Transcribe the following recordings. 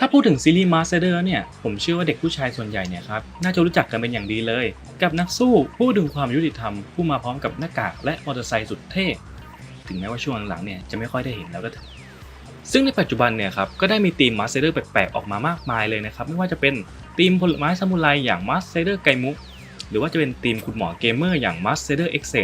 ถ้าพูดถึงซีรีส์ Master Rider เนี่ย ผมเชื่อว่าเด็กผู้ชายส่วนใหญ่เนี่ยครับ น่าจะรู้จักกันเป็นอย่างดีเลย กับนักสู้ผู้ดึงความยุติธรรม ผู้มาพร้อมกับหน้ากากและมอเตอร์ไซค์สุดเท่ ถึงแม้ว่าช่วงหลังๆเนี่ยจะไม่ค่อยได้เห็นแล้วก็เถอะซึ่งในปัจจุบันเนี่ยครับก็ได้มีทีม Master Rider แปลกๆออกมามากมายเลยนะครับ ไม่ว่าจะเป็นทีมผลไม้ซามูไรอย่าง Master Rider ไกมุหรือว่าจะเป็นทีมคุณหมอเกมเมอร์อย่าง Master Rider e x e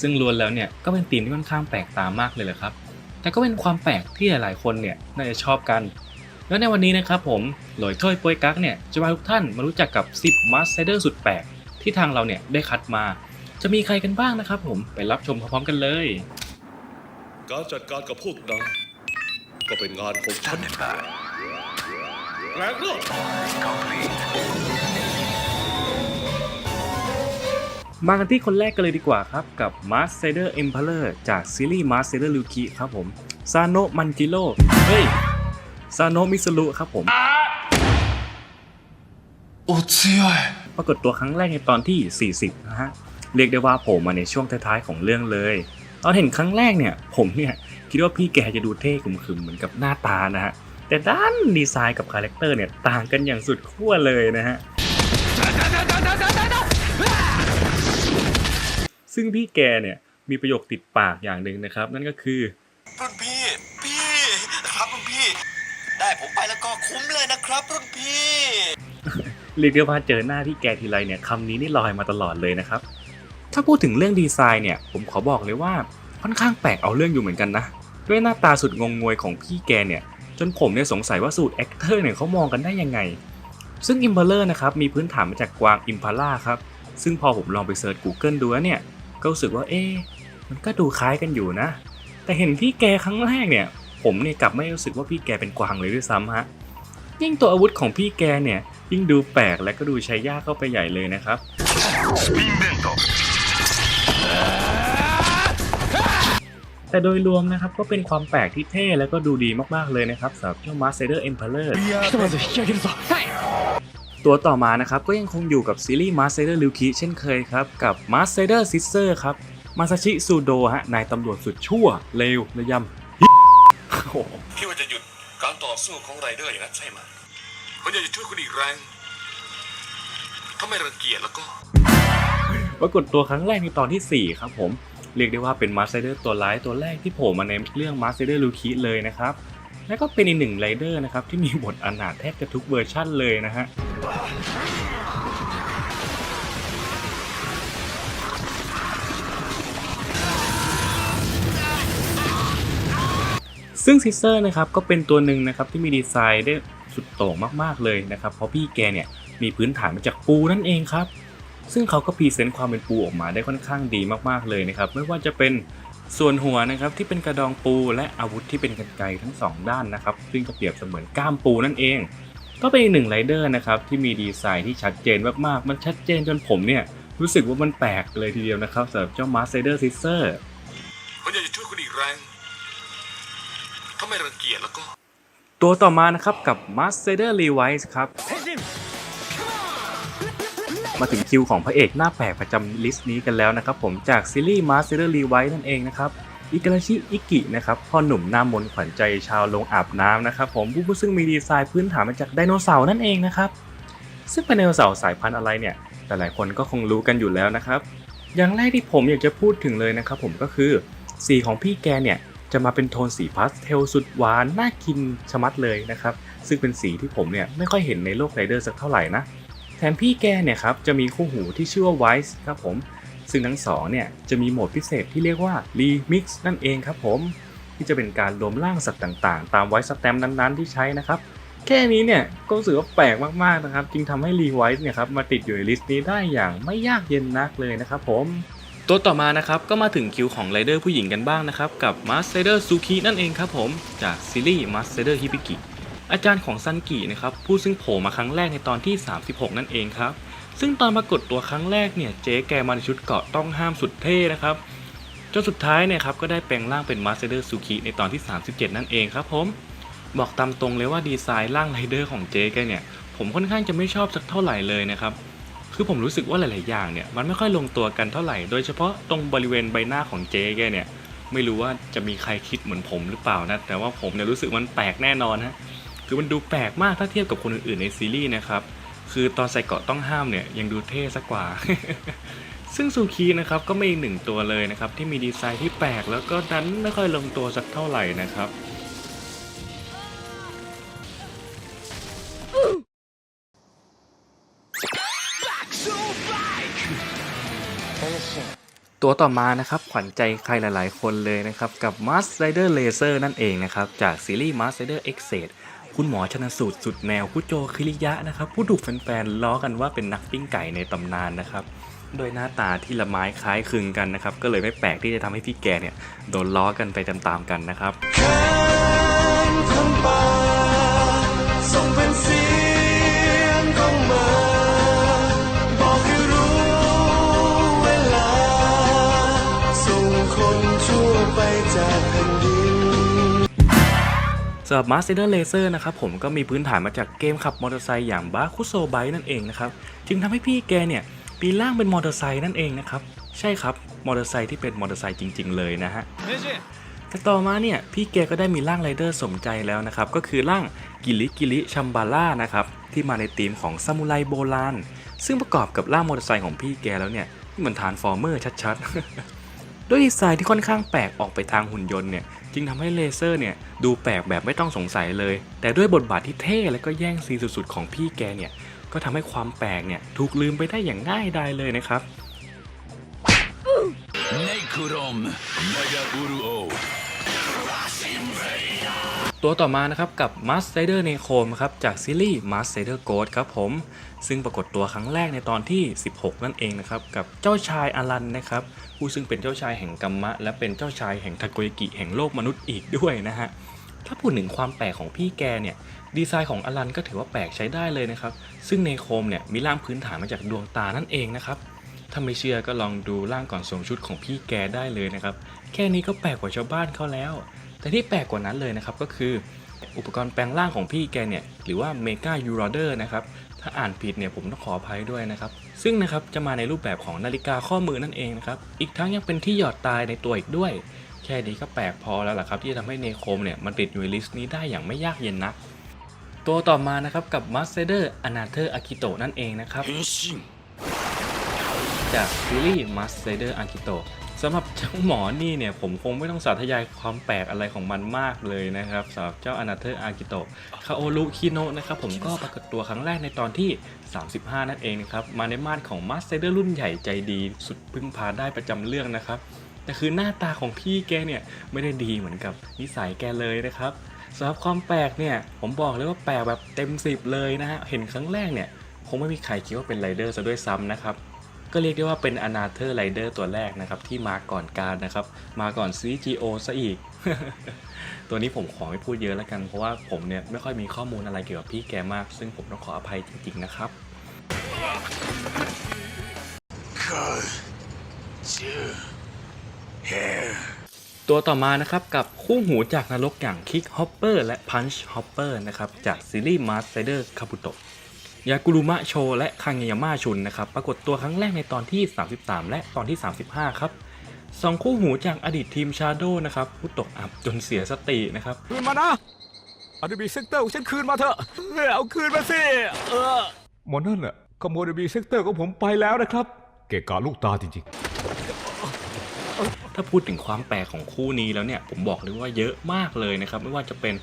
ซึ่งล้วนแล้วเนี่ยก็เป็นทีมที่ค่อนข้างแปลกตามากเลยแหละครับ แต่ก็เป็นความแปลกที่หลายๆคนเนี่ยน่าจะชอบกัน แล้วในวันนี้นะครับผมหลอยถ้วยปวยกักเนี่ยจะพาทุกท่านมารู้จักกับ 10 Mask Rider สุดแปลกที่ทางเราเนี่ยได้คัดมา จะมีใครกันบ้างนะครับผมไปรับชมพร้อมๆกันเลย การจัดการกับพวกนายก็เป็นงานของฉันแรงเรื่องมากันที่คนแรกกันเลยดีกว่าครับ กับ Mask Rider Emperor จากซีรีส์ Mask Rider l u k i ครับผมซาโนะมันจิโร่เฮ้ย ซาโนมิสลุครับผมโอ้เจียปรากฏตัวครั้งแรกในตอนที่ 40 นะฮะ เรียกได้ว่าโผล่มาในช่วงท้ายๆของเรื่องเลย ตอนเห็นครั้งแรกเนี่ย ผมเนี่ย คิดว่าพี่แกจะดูเท่ขมขื่นเหมือนกับหน้าตานะฮะ แต่ด้านดีไซน์กับคาแรคเตอร์เนี่ย ต่างกันอย่างสุดขั้วเลยนะฮะ ซึ่งพี่แกเนี่ย มีประโยคติดปากอย่างหนึ่งนะครับ นั่นก็คือรุ่นพี่ เรียกได้ว่าเจอหน้าพี่แกทีไรเนี่ยคำนี้นี่ลอยมาตลอดเลยนะครับ ถ้าพูดถึงเรื่องดีไซน์เนี่ย ผมขอบอกเลยว่าค่อนข้างแปลกเอาเรื่องอยู่เหมือนกันนะ ด้วยหน้าตาสุดงงงวยของพี่แกเนี่ย จนผมเนี่ยสงสัยว่าสูตรแอคเตอร์เนี่ยเขามองกันได้ยังไง ซึ่ง i m p a l e r นะครับมีพื้นฐานมาจากกวาง Impala ครับ ซึ่งพอผมลองไปเซิร์ช Google ดูแล้วเนี่ย ก็รู้สึกว่าเอ๊มันก็ดูคล้ายกันอยู่นะ แต่เห็นพี่แกครั้งแรกเนี่ย ผมเนี่ยกลับไม่รู้สึกว่าพี่แกเป็นกวางเลยด้วยซ้ำฮะยิ่งตัวอาวุธของพี่แกเนี่ย ยิ่งดูแปลกและก็ดูใช้ยากเข้าไปใหญ่เลยนะครับ แต่โดยรวมนะครับก็เป็นความแปลกที่เท่และก็ดูดีมากๆเลยนะครับสำหรับเจ้า Mask Rider Emperor ตัวต่อมานะครับก็ยังคงอยู่กับซีรีส์ Mask Rider r y u k i เช่นเคยครับกับ Mask Rider Scissor ครับมาซาชิซูโดฮะนายตำรวจสุดชั่วเลวระยำโอ้โหคิดว่าจะหยุดการต่อสู้ของไรเดอร์อย่างนั้นใช่ไหมผมอยากจะช่วยคุณอีกแรง ถ้าไม่รังเกียจแล้วก็ ปรากฏตัวครั้งแรกในตอนที่ 4 ครับผม เรียกได้ว่าเป็นมาสเตอร์ตัวร้ายตัวแรกที่โผล่มาในเรื่องมาสเตอร์ลูคิเลยนะครับ และก็เป็นอีกหนึ่งไรเดอร์นะครับที่มีบทอนาถแทบจะทุกเวอร์ชั่นเลยนะฮะซึ่งซิสเซอร์นะครับก็เป็นตัวหนึ่งนะครับที่มีดีไซน์ได้สุดโต่งมากๆเลยนะครับเพราะพี่แกเนี่ย มีพื้นฐานมาจากปูนั่นเองครับ ซึ่งเขาก็พรีเซนต์ความเป็นปูออกมาได้ค่อนข้างดีมากๆเลยนะครับ ไม่ว่าจะเป็นส่วนหัวนะครับที่เป็นกระดองปูและอาวุธที่เป็นกรรไกรทั้งสองด้านนะครับซึ่งก็เปรียบเสมือนก้ามปูนั่นเอง ก็เป็นอีกหนึ่งไรเดอร์นะครับที่มีดีไซน์ที่ชัดเจนมากๆ มันชัดเจนจนผมเนี่ยรู้สึกว่ามันแปลกเลยทีเดียวนะครับสำหรับเจ้ามาสเตอร์ซิสเซอร์ผมอยากจะช่วยคุณอีกแรงถ้าไม่รังเกียจแล้วก็ ตัวต่อมานะครับกับ Master Levi's ครับ มาถึงคิวของพระเอกหน้าแปลกประจำลิสต์นี้กันแล้วนะครับผมจากซีรีส์ Master Levi's นั่นเองนะครับอิกาชิอิกินะครับพ่อหนุ่มหน้ามนขวัญใจชาวลงอาบน้ำนะครับผมผู้ซึ่งมีดีไซน์พื้นฐานมาจากไดโนเสาร์นั่นเองนะครับซึ่งเป็นไดโนเสาร์สายพันธุ์อะไรเนี่ยแต่หลายคนก็คงรู้กันอยู่แล้วนะครับ อย่างแรกที่ผมอยากจะพูดถึงเลยนะครับผมก็คือสีของพี่แกเนี่ยจะมาเป็นโทนสีพาสเทลสุดหวานน่ากินชะมัดเลยนะครับซึ่งเป็นสีที่ผมเนี่ยไม่ค่อยเห็นในโลกไรเดอร์สักเท่าไหร่นะ แถมพี่แกเนี่ยครับจะมีคู่หูที่ชื่อว่า Wise ครับผม ซึ่งทั้งสองเนี่ยจะมีโหมดพิเศษที่เรียกว่า Remix นั่นเองครับผม ที่จะเป็นการรวมร่างสัตว์ต่างๆ ตามไว e ์สแตมนั้นๆ ที่ใช้นะครับ แค่นี้เนี่ยก็รู้สึกว่าแปลกมากๆนะครับ จึงทำให้ r e w i s e เนี่ยครับมาติดอยู่ในลิสต์นี้ได้อย่างไม่ยากเย็นนักเลยนะครับผมตัวต่อมานะครับก็มาถึงคิวของไรเดอร์ผู้หญิงกันบ้างนะครับ กับ Master Rider Suki นั่นเองครับผม จากซีรีส์ Master Rider Hibiki อาจารย์ของซันกินะครับผู้ซึ่งโผล่มาครั้งแรกในตอนที่ 36 นั่นเองครับ ซึ่งตอนปรากฏตัวครั้งแรกเนี่ยเจ๊แกมาในชุดเกาะต้องห้ามสุดเท่นะครับจนสุดท้ายเนี่ยครับก็ได้แปลงร่างเป็น Master Rider Suki ในตอนที่ 37 นั่นเองครับผมบอกตามตรงเลยว่าดีไซน์ร่างไรเดอร์ของเจ๊แกเนี่ยผมค่อนข้างจะไม่ชอบสักเท่าไหร่เลยนะครับคือผมรู้สึกว่าหลาย ๆ อย่างเนี่ยมันไม่ค่อยลงตัวกันเท่าไหร่ โดยเฉพาะตรงบริเวณใบหน้าของเจ๊แกเนี่ยไม่รู้ว่าจะมีใครคิดเหมือนผมหรือเปล่านะ แต่ว่าผมเนี่ยรู้สึกมันแปลกแน่นอนฮะ คือมันดูแปลกมากถ้าเทียบกับคนอื่นๆในซีรีส์นะครับ คือตอนใส่เกาะต้องห้ามเนี่ยยังดูเท่สักกว่า ซึ่งซูคีนะครับก็ไม่อีกหนึ่งตัวเลยนะครับ ที่มีดีไซน์ที่แปลกแล้วก็ดันไม่ค่อยลงตัวสักเท่าไหร่นะครับตัวต่อมานะครับขวัญใจใครหลายๆ คนเลยนะครับ กับ Mask Rider Laser นั่นเองนะครับ จากซีรีส์ Mask Rider X e d คุณหมอชนสูตรสุดแนวคุโจคิริยะนะครับ ผู้ถูกแฟนๆล้อกันว่าเป็นนักปิ้งไก่ในตำนานนะครับโดยหน้าตาที่ละไม้คล้ายคลึงกันนะครับ ก็เลยไม่แปลกที่จะทำให้พี่แกเนี่ย โดนล้อกันไปตามๆกันนะครับ สำหรับ Master Laser นะครับผมก็มีพื้นฐานมาจากเกมขับมอเตอร์ไซค์อย่างบาคุโซไบนั่นเองนะครับจึงทำให้พี่แกเนี่ยปีนร่างเป็นมอเตอร์ไซค์นั่นเองนะครับใช่ครับมอเตอร์ไซค์ที่เป็นมอเตอร์ไซค์จริง ๆ เลยนะฮะแต่ต่อมาเนี่ยพี่แกก็ได้มีร่างไรเดอร์สมใจแล้วนะครับก็คือร่างกิลิกิลิชัมบาร่านะครับที่มาในธีมของซามูไรโบราณซึ่งประกอบกับร่างมอเตอร์ไซค์ของพี่แกแล้วเนี่ยนี่เหมือนทานฟอร์เมอร์ชัดๆ ด้วยดีไซน์ที่ค่อนข้างแปลกออกไปทางหุ่นยนต์เนี่ยจึงทำให้เลเซอร์เนี่ยดูแปลกแบบไม่ต้องสงสัยเลย แต่ด้วยบทบาทที่เท่และก็แย่งซีนสุดๆ ของพี่แกเนี่ยก็ทำให้ความแปลกเนี่ยถูกลืมไปได้อย่างง่ายดายเลยนะครับ ตัวต่อมานะครับกับ m a s t r i d e r n e c o m ครับจากซีรีส์ m a s t r i d e r Ghost ครับผม ซึ่งปรากฏตัวครั้งแรกในตอนที่ 16 นั่นเองนะครับ กับเจ้าชายอลันนะครับ ผู้ซึ่งเป็นเจ้าชายแห่งกรรมะ และเป็นเจ้าชายแห่งทาโกยากิแห่งโลกมนุษย์อีกด้วยนะฮะถ้าพูดถึงความแปลกของพี่แกเนี่ยดีไซน์ของอลันก็ถือว่าแปลกใช้ได้เลยนะครับ ซึ่งเนโคมเนี่ยมีร่างพื้นฐานมาจากดวงตานั่นเองนะครับ ถ้าไม่เชื่อก็ลองดูร่างก่อนสวมชุดของพี่แกได้เลยนะครับ แค่นี้ก็แปลกกว่าชาวบ้านเขาแล้ว แต่ที่แปลกกว่านั้นเลยนะครับก็คือ อุปกรณ์แปลงร่างของพี่แกเนี่ย หรือว่า Mega u r o d e r นะครับ ถ้าอ่านผิดเนี่ยผมต้องขออภัยด้วยนะครับ ซึ่งนะครับจะมาในรูปแบบของนาฬิกาข้อมือนั่นเองนะครับ อีกทั้งยังเป็นที่หยอดตายในตัวอีกด้วย แค่นี้ก็แปลกพอแล้วล่ะครับที่จะทำให้เนโคมเนี่ยมันติดอยู่ในลิสต์นี้ได้อย่างไม่ยากเย็นนักตัวต่อมานะครับกับ Master a n a t h e r Akito นั่นเองนะครับ จากซีรีส์ Mask Rider Akito สำหรับเจ้าหมอนี่เนี่ยผมคงไม่ต้องสาธยายความแปลกอะไรของมันมากเลยนะครับสำหรับเจ้าอนาเธอร์อากิโตะคาโอรุคิโนะนะครับผมก็ปรากฏตัวครั้งแรกในตอนที่ 35 นั่นเองนะครับ มาในมาดของ Mask Rider รุ่นใหญ่ใจดีสุดพึ่งพาได้ประจำเรื่องนะครับ แต่คือหน้าตาของพี่แกเนี่ยไม่ได้ดีเหมือนกับนิสัยแกเลยนะครับสำหรับความแปลกเนี่ยผมบอกเลยว่าแปลกแบบเต็มสิบเลยนะฮะเห็นครั้งแรกเนี่ยคงไม่มีใครคิดว่าเป็นไรเดอร์ซะด้วยซ้ำนะครับ ก็เรียกได้ว่าเป็นอนาเธอร์ไรเดอร์ตัวแรกนะครับ ที่มาก่อนการนะครับ มาก่อน CGO ซะอีก ตัวนี้ผมขอไม่พูดเยอะแล้วกัน เพราะว่าผมเนี่ยไม่ค่อยมีข้อมูลอะไรเกี่ยวกับพี่แกมาก ซึ่งผมต้องขออภัยจริงๆนะครับ ตัวต่อมานะครับกับคู่หูจากนรกอย่าง Kick Hopper และ Punch Hopper นะครับจากซีรีส์ Mask Rider Kabuto ยากุรุมะโชและคังเงยาม่าชุนนะครับปรากฏตัวครั้งแรกในตอนที่ 33 และตอนที่ 35 ครับสองคู่หูจากอดีตทีมชาโดนะครับผู้ตกอับจนเสียสตินะครับคืนมานะเอาดีบีเซกเตอร์ของฉันคืนมาเถอะเฮ้ยเอาคืนมาสิเออหมอนั่นน่ะขโมยดีบีเซกเตอร์ของผมไปแล้วนะครับ เกะกะลูกตาจริงถ้าพูดถึงความแปลกของคู่นี้แล้วเนี่ยผมบอกเลยว่าเยอะมากเลยนะครับ ไม่ว่าจะเป็น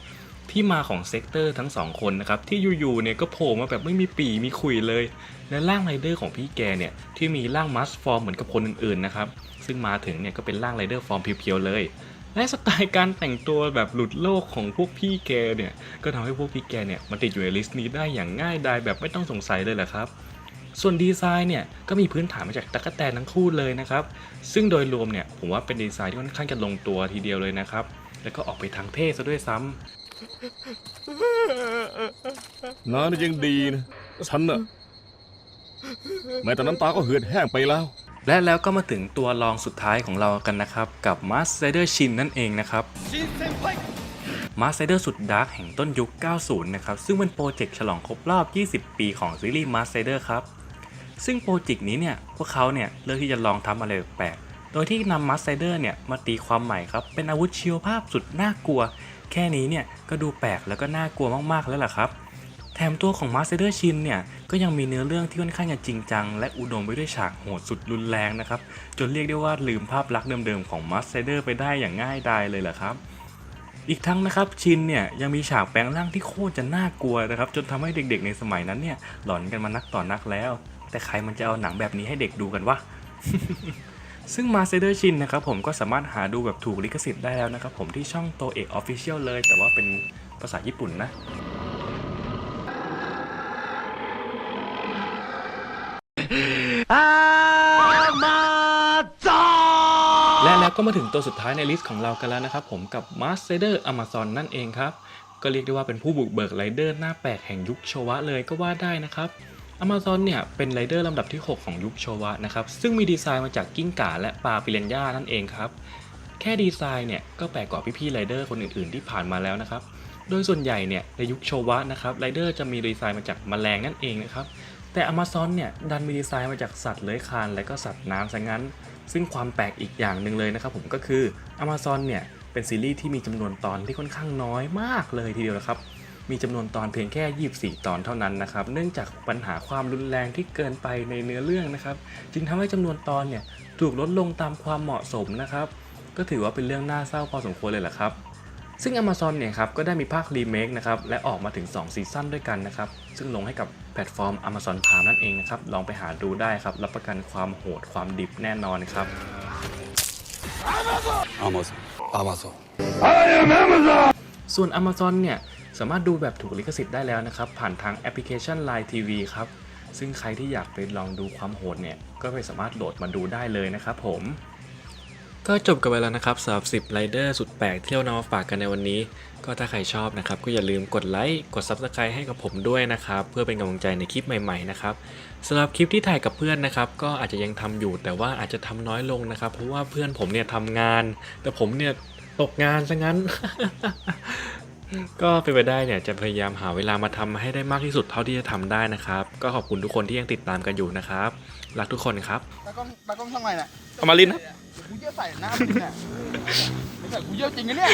ที่มาของเซกเตอร์ทั้งสองคนนะครับที่อยู่ๆเนี่ยก็โผล่มาแบบไม่มีปีมีขุยเลย และร่างไรเดอร์ของพี่แกเนี่ยที่มีร่างมัสฟอร์มเหมือนกับคนอื่นๆนะครับซึ่งมาถึงเนี่ยก็เป็นร่างไรเดอร์ฟอร์มเพียวๆเลย และสไตล์การแต่งตัวแบบหลุดโลกของพวกพี่แกเนี่ยก็ทำให้พวกพี่แกเนี่ยมาติดอยู่ในลิสต์นี้ได้อย่างง่ายดายแบบไม่ต้องสงสัยเลยแหละครับส่วนดีไซน์เนี่ยก็มีพื้นฐานมาจากตั๊กแตนทั้งคู่เลยนะครับ ซึ่งโดยรวมเนี่ยผมว่าเป็นดีไซน์ที่ค่อนข้างจะลงตัวทีเดียวเลยนะครับ แล้วก็ออกไปทางเท่ซะด้วยซ้ำ น้านี่ยังดีนะฉันน่ะแม้แต่น้ำตาก็เหือดแห้งไปแล้ว และแล้วก็มาถึงตัวรองสุดท้ายของเรากันนะครับ กับ Mask Rider Shin นั่นเองนะครับ Mask Rider สุดดาร์กแห่งต้นยุค 90 นะครับ ซึ่งเป็นโปรเจกต์ฉลองครบรอบ 20 ปีของซีรีส์ Mask Rider ครับ ซึ่งโปรเจกต์นี้เนี่ย พวกเขาเนี่ย เลือกที่จะลองทำอะไรแปลกโดยที่นำ Mask Rider เนี่ย มาตีความใหม่ครับ เป็นอาวุธชีวภาพสุดน่ากลัว แค่นี้เนี่ยก็ดูแปลกแล้วก็น่ากลัวมากๆแล้วล่ะครับ แถมตัวของมาสเตอร์ชินเนี่ยก็ยังมีเนื้อเรื่องที่ค่อนข้างจะจริงจัง และอุดมไปด้วยฉากโหดสุดรุนแรงนะครับ จนเรียกได้ว่าลืมภาพลักษณ์เดิมๆของมาสเตอร์ไปได้อย่างง่ายดายเลยแหละครับอีกทั้งนะครับชินเนี่ยยังมีฉากแปลงร่างที่โคตรจะน่ากลัวนะครับจนทำให้เด็กๆในสมัยนั้นเนี่ยหลอนกันมานักต่อนักแล้ว แต่ใครมันจะเอาหนังแบบนี้ให้เด็กดูกันวะ ซึ่งมาเซเดอร์ชินนะครับผมก็สามารถหาดูแบบถูกลิขสิทธิ์ได้แล้วนะครับผมที่ช่องโตเอกออฟฟิเชียลเลย แต่ว่าเป็นภาษาญี่ปุ่นนะและแล้วก็มาถึงตัวสุดท้ายในลิสต์ของเรากันแล้วนะครับผมกับ m a s t e r Amazon นั่นเองครับ ก็เรียกได้ว่าเป็นผู้บุกเบิกไรเดอร์หน้าแปลกแห่งยุคโชวะเลยก็ว่าได้นะครับ Amazon เนี่ยเป็นไรเดอร์ลำดับที่ 6 ของยุคโชวะนะครับ ซึ่งมีดีไซน์มาจากกิ้งก่าและปลาปิเรนย่านั่นเองครับ แค่ดีไซน์เนี่ยก็แปลกกว่าพี่ๆไรเดอร์คนอื่นๆที่ผ่านมาแล้วนะครับ โดยส่วนใหญ่เนี่ยในยุคโชวะนะครับไรเดอร์จะมีดีไซน์มาจากแมลงนั่นเองนะครับ แต่ Amazon เนี่ยดันมีดีไซน์มาจากสัตว์เลื้อยคลานและก็สัตว์น้ำซะงั้น ซึ่งความแปลกอีกอย่างหนึ่งเลยนะครับผมก็คือ Amazon เนี่ยเป็นซีรีส์ที่มีจำนวนตอนที่ค่อนข้างน้อยมากเลยทีเดียวนะครับ มีจำนวนตอนเพียงแค่ 24 ตอนเท่านั้นนะครับ เนื่องจากปัญหาความรุนแรงที่เกินไปในเนื้อเรื่องนะครับ จึงทำให้จำนวนตอนเนี่ยถูกลดลงตามความเหมาะสมนะครับ ก็ถือว่าเป็นเรื่องน่าเศร้าพอสมควรเลยแหละครับ ซึ่ง Amazon เนี่ยครับก็ได้มีภาครีเมคนะครับ และออกมาถึง 2 ซีซั่นด้วยกันนะครับ ซึ่งลงให้กับแพลตฟอร์ม Amazon Prime นั่นเองนะครับ ลองไปหาดูได้ครับ รับประกันความโหดความดิบแน่นอนครับส่วน Amazon เนี่ย สามารถดูแบบถูกลิขสิทธิ์ได้แล้วนะครับ ผ่านทางแอปพลิเคชัน Line TV ครับ ซึ่งใครที่อยากไปลองดูความโหดเนี่ย ก็ไปสามารถโหลดมาดูได้เลยนะครับผม ก็จบกันไปแล้วนะครับสำหรับ10ไรเดอร์สุดแปลกที่เรานำมาฝากกันในวันนี้ ก็ถ้าใครชอบนะครับ ก็อย่าลืมกดไลค์กด Subscribe ให้กับผมด้วยนะครับ เพื่อเป็นกำลังใจในคลิปใหม่ๆนะครับสำหรับคลิปที่ถ่ายกับเพื่อนนะครับ ก็อาจจะยังทำอยู่แต่ว่าอาจจะทำน้อยลงนะครับ เพราะว่าเพื่อนผมเนี่ยทำงาน แต่ผมเนี่ยตกงานซะงั้น ก็เป็นไปได้เนี่ยจะพยายามหาเวลามาทำให้ได้มากที่สุดเท่าที่จะทำได้นะครับ ก็ขอบคุณทุกคนที่ยังติดตามกันอยู่นะครับ รักทุกคนครับตากล้องตากล้องช่องอะไรน่ะเอามาลินนะเดี๋ยวกูเยี่ยวใส่หน้ามึงเนี่ยไม่ใส่กูเยี่ยวจริงนะเนี่ย